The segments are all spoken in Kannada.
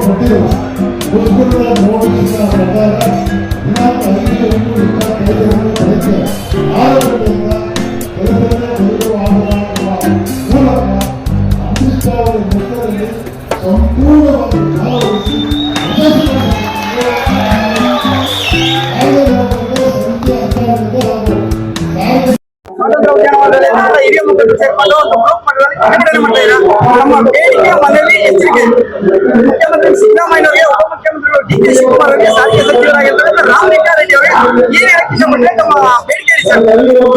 ಕೊಟ್ಟಿಲ್ಲ ಮುಸ್ಲಿಮರ ನೋಟಿಸಿದ ಪ್ರಕಾರ ದಿನಾಂಕ ಐದು ಒಂದು ಎಲ್ಲ ಹಿರಿಯ ಮುಖಂಡರು ಸೇರ್ಕೊಂಡು ಒಂದು ಗ್ರೂಪ್ ಮಟ್ಟದಲ್ಲಿ ಪ್ರಕಟಣೆ ಮಾಡ್ತಾ ಇದ್ದಾರೆ ನಮ್ಮ ಬೇಡಿಕೆ ಮನವಿ ಎಚ್ಚರಿಕೆ ಮುಖ್ಯಮಂತ್ರಿ ಸಿದ್ದರಾಮಯ್ಯ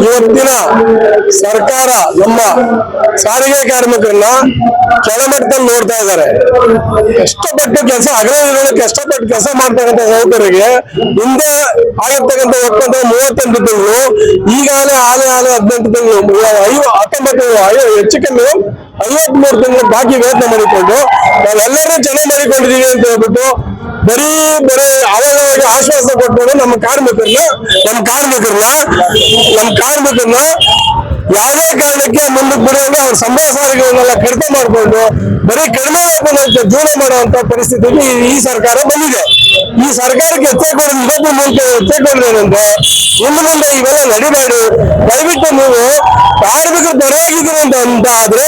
ಇವತ್ತಿನ ಸರ್ಕಾರ ನಮ್ಮ ಸಾರಿಗೆ ಕಾರ್ಮಿಕರನ್ನ ಕೆಳಮಟ್ಟದಲ್ಲಿ ನೋಡ್ತಾ ಇದ್ದಾರೆ. ಕಷ್ಟಪಟ್ಟು ಕೆಲಸ ಅಗ್ರಹಿಗಳು ಕಷ್ಟಪಟ್ಟು ಕೆಲಸ ಮಾಡ್ತಕ್ಕಂಥ ಯುವಕರಿಗೆ ಹಿಂದೆ ಆಗಿರ್ತಕ್ಕಂಥ ಒಪ್ಪಂದ ಮೂವತ್ತೆಂಟು ತಿಂಗಳು, ಈಗಾಗಲೇ ಆಲೆ ಆಲೆ ಹದಿನೆಂಟು ತಿಂಗಳು ಐವ ಹತ್ತೊಂಬತ್ತು ಹೆಚ್ಚು ಕಮ್ಮಿ ಐವತ್ಮೂರು ತಿಂಗಳು ಬಾಕಿ ವೇತನ ಮಾಡಿಕೊಂಡು ನಾವೆಲ್ಲರೂ ಚೆನ್ನಾಗಿ ಮಾಡಿಕೊಂಡಿದ್ದೀವಿ ಅಂತ ಹೇಳ್ಬಿಟ್ಟು ಬರೀ ಬರೀ ಅವಾಗ ಆಶ್ವಾಸ ಕೊಟ್ಟು ನಮ್ಮ ಕಾರ್ಮಿಕರನ್ನ ನಮ್ಮ ಕಾರ್ಮಿಕರನ್ನ ನಮ್ಮ ಕಾರ್ಮಿಕರನ್ನ ಯಾವುದೇ ಕಾರಣಕ್ಕೆ ಮುಂದಕ್ಕೆ ಬರೋದು ಅವ್ರ ಸಂಬಳ ಸಾರಿಗೆಗಳನ್ನೆಲ್ಲ ಕಡಿಮೆ ಮಾಡಿಕೊಂಡು ಬರೀ ಕಡಿಮೆ ವೇತನಕ್ಕೆ ಜೀವನ ಮಾಡುವಂತ ಪರಿಸ್ಥಿತಿಗೆ ಈ- ಸರ್ಕಾರ ಬಂದಿದೆ. ಈ ಸರ್ಕಾರಕ್ಕೆ ಎಚ್ಚರಿಕೊಂಡು ಇವತ್ತು ಮೂಲಕ ಎಚ್ಚರಿಕೊಂಡ್ರೆ ಏನಂದ್ರೆ, ಇನ್ನು ಮುಂದೆ ಇವೆಲ್ಲ ನಡಿಬೇಡಿ. ದಯವಿಟ್ಟು ನೀವು ಕಾರ್ಮಿಕರು ಪರವಾಗಿದ್ದೀರಿ ಅಂತ ಅಂತ ಆದ್ರೆ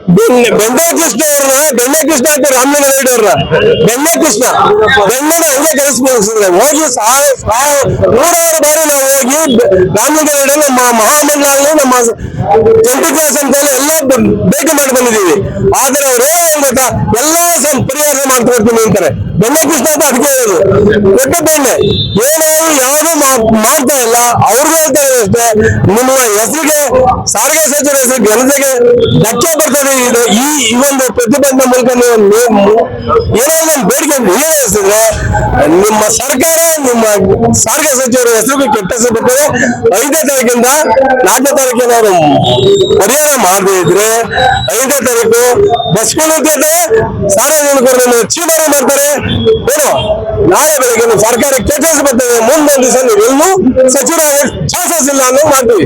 ಬೆಣ್ಣೆ ಕೃಷ್ಣ ಅವ್ರನ್ನ ಬೆಣ್ಣೆ ಕೃಷ್ಣ ಅಂತ ರಾಮಲಿಂಗಾರೆಡ್ಡಿ ಅವ್ರನ್ನ. ಬೆಣ್ಣೆ ಕೃಷ್ಣ. ಬೆಣ್ಣೆನ ಹಂಗೆ ಕಲಿಸ್ಬೇಕು ಹೋಗಿ ನೂರಾರು ಬಾರಿ ನಾವು ಹೋಗಿ ರಾಮಲಿಂಗಾರೆಡ್ಡಿ ನಮ್ಮ ಮಹಾಮಂಡಲ ನಮ್ಮ ಜಂಟಿ ಕ್ಲಾಸ್ ಅಂತ ಎಲ್ಲ ಭೇಟಿ ಮಾಡಿ ಬಂದಿದ್ದೀವಿ. ಆದ್ರೆ ಅವ್ರು ಏನ್ ಗೊತ್ತಾ ಎಲ್ಲ ಪರಿಹಾರ ಮಾಡ್ಕೊಡ್ತೀನಿ ಅಂತಾರೆ. ಬೆಣ್ಣೆ ಕೃಷ್ಣ ಅಂತ ಅದಕ್ಕೆ ಹೇಳೋದು. ದೊಡ್ಡ ಬೆಣ್ಣೆ. ಏನೇನು ಯಾರು ಮಾಡ್ತಾ ಇಲ್ಲ. ಅವ್ರಿಗೂ ಹೇಳ್ತಾ ಇದ್ದಾರೆ ಅಷ್ಟೇ. ನಿಮ್ಮ ಹೆಸರಿಗೆ, ಸಾರಿಗೆ ಸಚಿವರ ಹೆಸರು ಜನತೆಗೆ ಧಕ್ಕೆ ಬರ್ತದೆ ಇದು ಈ ಒಂದು ಪ್ರತಿಭಟನೆ ಮೂಲಕ ನೀವು ನೀವು ಏನೋ ಒಂದು ಬೇಡಿಕೆ ಈಡೇರಿಸಿದ್ರೆ ನಿಮ್ಮ ಸರ್ಕಾರ, ನಿಮ್ಮ ಸಾರಿಗೆ ಸಚಿವರ ಹೆಸರು ಕೆಟ್ಟ ಹೆಸರು ಬರ್ತದೆ. ಐದನೇ ತಾರೀಕಿಂದ ನಾಲ್ಕನೇ ತಾರೀಕಿನ ಅವರು ಪರಿಹಾರ ಮಾಡದೇ ಇದ್ರೆ ಐದನೇ ತಾರೀಕು ಬಸ್ಗಳು ನಿಂತಿರ್ತವೆ ಸಾರ್ವಜನಿಕರನ್ನು ಚೀಮಾರ ಮಾಡ್ತಾರೆ. ಏನು, ನಾಳೆ ಬೆಳಗ್ಗೆ ಸರ್ಕಾರಕ್ಕೆ ಸರ್ಕಾರ ಕೆಟ್ಟ ಹೆಸರು ಬರ್ತದೆ. ಮುಂದೊಂದು ದಿವಸ ನೀವು ಎಲ್ಲೂ ಸಚಿವರಾಗ ಚಾನ್ಸಸ್ ಇಲ್ಲ ಅನ್ನೋ ಮಾಡ್ತೀವಿ.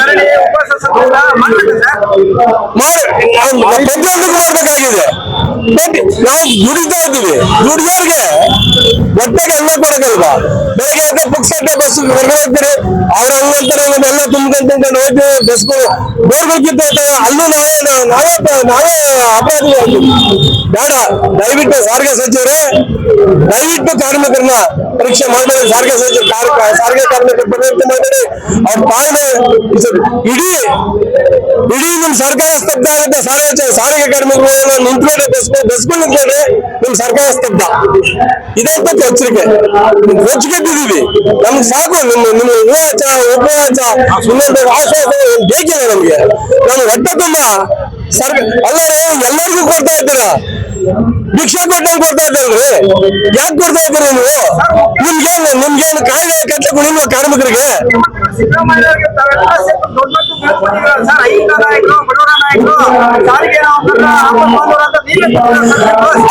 ಮಾಡ್ಬೇಕಾಗಿದೆ ನಾವು ದುಡಿತಾ ಇದ್ದೀವಿ ದುಡಿದವ್ರಿಗೆ ಹೊಟ್ಟೆಗೆ ಅನ್ನ ಕೊಡಕಲ್ವಾ ಬೆಳಗ್ಗೆ ಎದ್ದ ಪುಕ್ಸಟ್ಟೆ ಬಸ್ ಹೊರಗೆ ಹೋಗ್ತೀರಿ ಅವ್ರ ಹಂಗಂತಾರೆ ನಮ್ಮೆಲ್ಲ ತುಂಬ್ಕೊಂಡು ತುಂಬ್ಕೊಂಡು ಹೋಗ್ತೀವಿ ಬಸ್ಗಳು ಬೋರ್ಗಳು ಕಿತ್ತೋಗ್ತವೆ ಅಲ್ಲೂ ನಾವೇ ನಾವೇ ನಾವೇ ಅಪರಾಧಿ ಬೇಡ ದಯವಿಟ್ಟು ಸಾರಿಗೆ ಸಚಿವರೇ ದಯವಿಟ್ಟು ಕಾರ್ಮಿಕರನ್ನ ಪರೀಕ್ಷೆ ಮಾಡಿದ್ರೆ ಸಾರಿಗೆ ಸಚಿವ ಕಾರ್- ಸಾರಿಗೆ ಕಾರ್ಮಿಕರು ಪರೀಕ್ಷೆ ಮಾಡಿ ಅವ್ರ ಪಾಲನೆ ಇಡೀ ಇಡೀ ನಿಮ್ ಸರ್ಕಾರ ಸ್ತಬ್ಧ ಆಗುತ್ತೆ. ಸಾರಿಗೆ ಸಾರಿಗೆ ಕಾರ್ಮಿಕರು ನಿಂತ್ಕೊಂಡ್ರೆ ಬಸ್ ಬಸ್ಗಳು ನಿಂತ್ಕೊಂಡ್ರೆ ನಿಮ್ ಸರ್ಕಾರ ಸ್ತಬ್ಧ. ಇದಂತ ಎಚ್ಚರಿಕೆ. ಹೊಚ್ಚಿಗೆದ್ದಿದೀವಿ ನಮ್ಗೆ ಸಾಕು. ನಿಮ್ಮ ನಿಮ್ಮ ಹೂವಾಚ ಉಪವಾಚ, ಇನ್ನೊಂದು ಏನ್ ಬೇಕಿಲ್ಲ ನಮ್ಗೆ? ನಮ್ಗೆ ಹೊಟ್ಟೆ ತುಂಬಾ. ಸರ್ ಅಲ್ಲ ಎಲ್ಲರಿಗೂ ಕೊಡ್ತಾ ಇದ್ದೀರಾ? ಭಿಕ್ಷೆ ಕೊಟ್ಟಂಗೆ ಕೊಡ್ತಾ ಇದ್ದಲ್ರಿ? ಯಾಕೆ ಕೊಡ್ತಾ ಇದ್ದೀರಿ ನೀವು? ನಿಮ್ಗೇನು ನಿಮ್ಗೇನು ಕಾಯಿಲೆ ಕಟ್ಟಕ್ಕೆ ನಿಮ್ಮ ಕಾರ್ಮಿಕರಿಗೆ?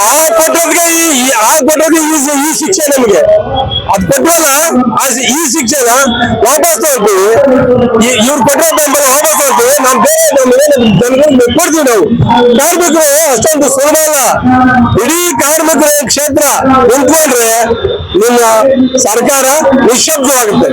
ಆ ಕೊಟ್ಟೋದ್ಗೆ ಆ ಕೊಟ್ಟೋದ್ಗೆ ಈ ಶಿಕ್ಷೆ ನಮಗೆ. ಅದ್ ಕೊಟ್ಟಲ್ಲ ಈ ಶಿಕ್ಷೆನ ವಾಪಸ್ ತಗೊಳ್ತೀವಿ ಇವ್ರು ಕೊಟ್ಟೋ ಬೆಂಬಲ ನಾವು ಬೇರೆ ನಮ್ಗೆ ಜನಗಳಿಗೆ ಕೊಡ್ತೀವಿ ನಾವು. ಕಾರ್ಮಿಕರು ಅಷ್ಟೊಂದು ಸುಲಭ ಅಲ್ಲ. ಇಡೀ ಕಾರ್ಮಿಕರ ಕ್ಷೇತ್ರ ನಿಂತ್ಕೊಂಡ್ರೆ ನಿಮ್ಮ ಸರ್ಕಾರ ನಿಶಬ್ದವಾಗುತ್ತೆ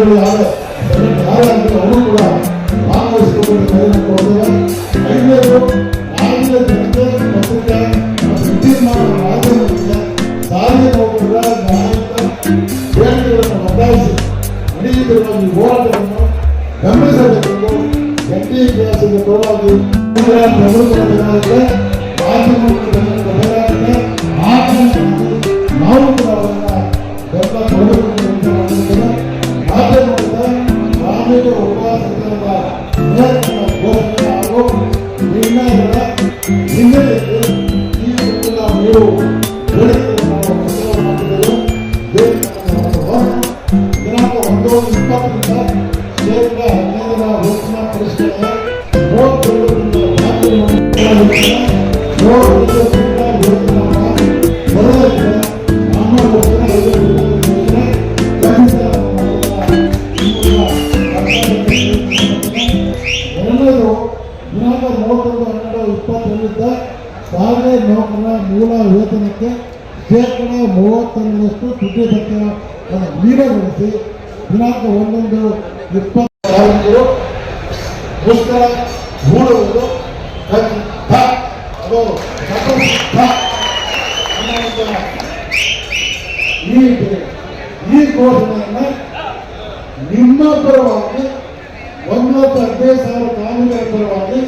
ஆண்டுகளாக தாயார்கள் ஒன்று கூட மாணவர்கள் பதினெட்டு போராட்டம் ಐದು ವೇತನ ಕನಿಷ್ಠ ಎರಡನೇದು ದಿನಾಂಕ ಮೂವತ್ತೊಂದು ಹನ್ನೆರಡು ಇಪ್ಪತ್ತರಿಂದ ಸಾರಿಗೆ ನೌಕರರ ಮೂಲ ವೇತನಕ್ಕೆ ಶೇಕಡ ಮೂವತ್ತೊಂದರಷ್ಟು ತುಟಿ ಸಂಖ್ಯೆ ನೀಡಗೊಳಿಸಿ ದಿನಾಂಕ ಒಂದೊಂದು ಇಪ್ಪತ್ತು ಕಾರ್ಮಿಕರು ಮುಷ್ಕರ ಹೂಡುವುದು ಈ ಈ ಘೋಷಣೆಯನ್ನು ನಿಮ್ಮ ಪರವಾಗಿ ಒಂದು ಹದಿನೈದು ಸಾವಿರ ಕಾರ್ಮಿಕರ ಪರವಾಗಿ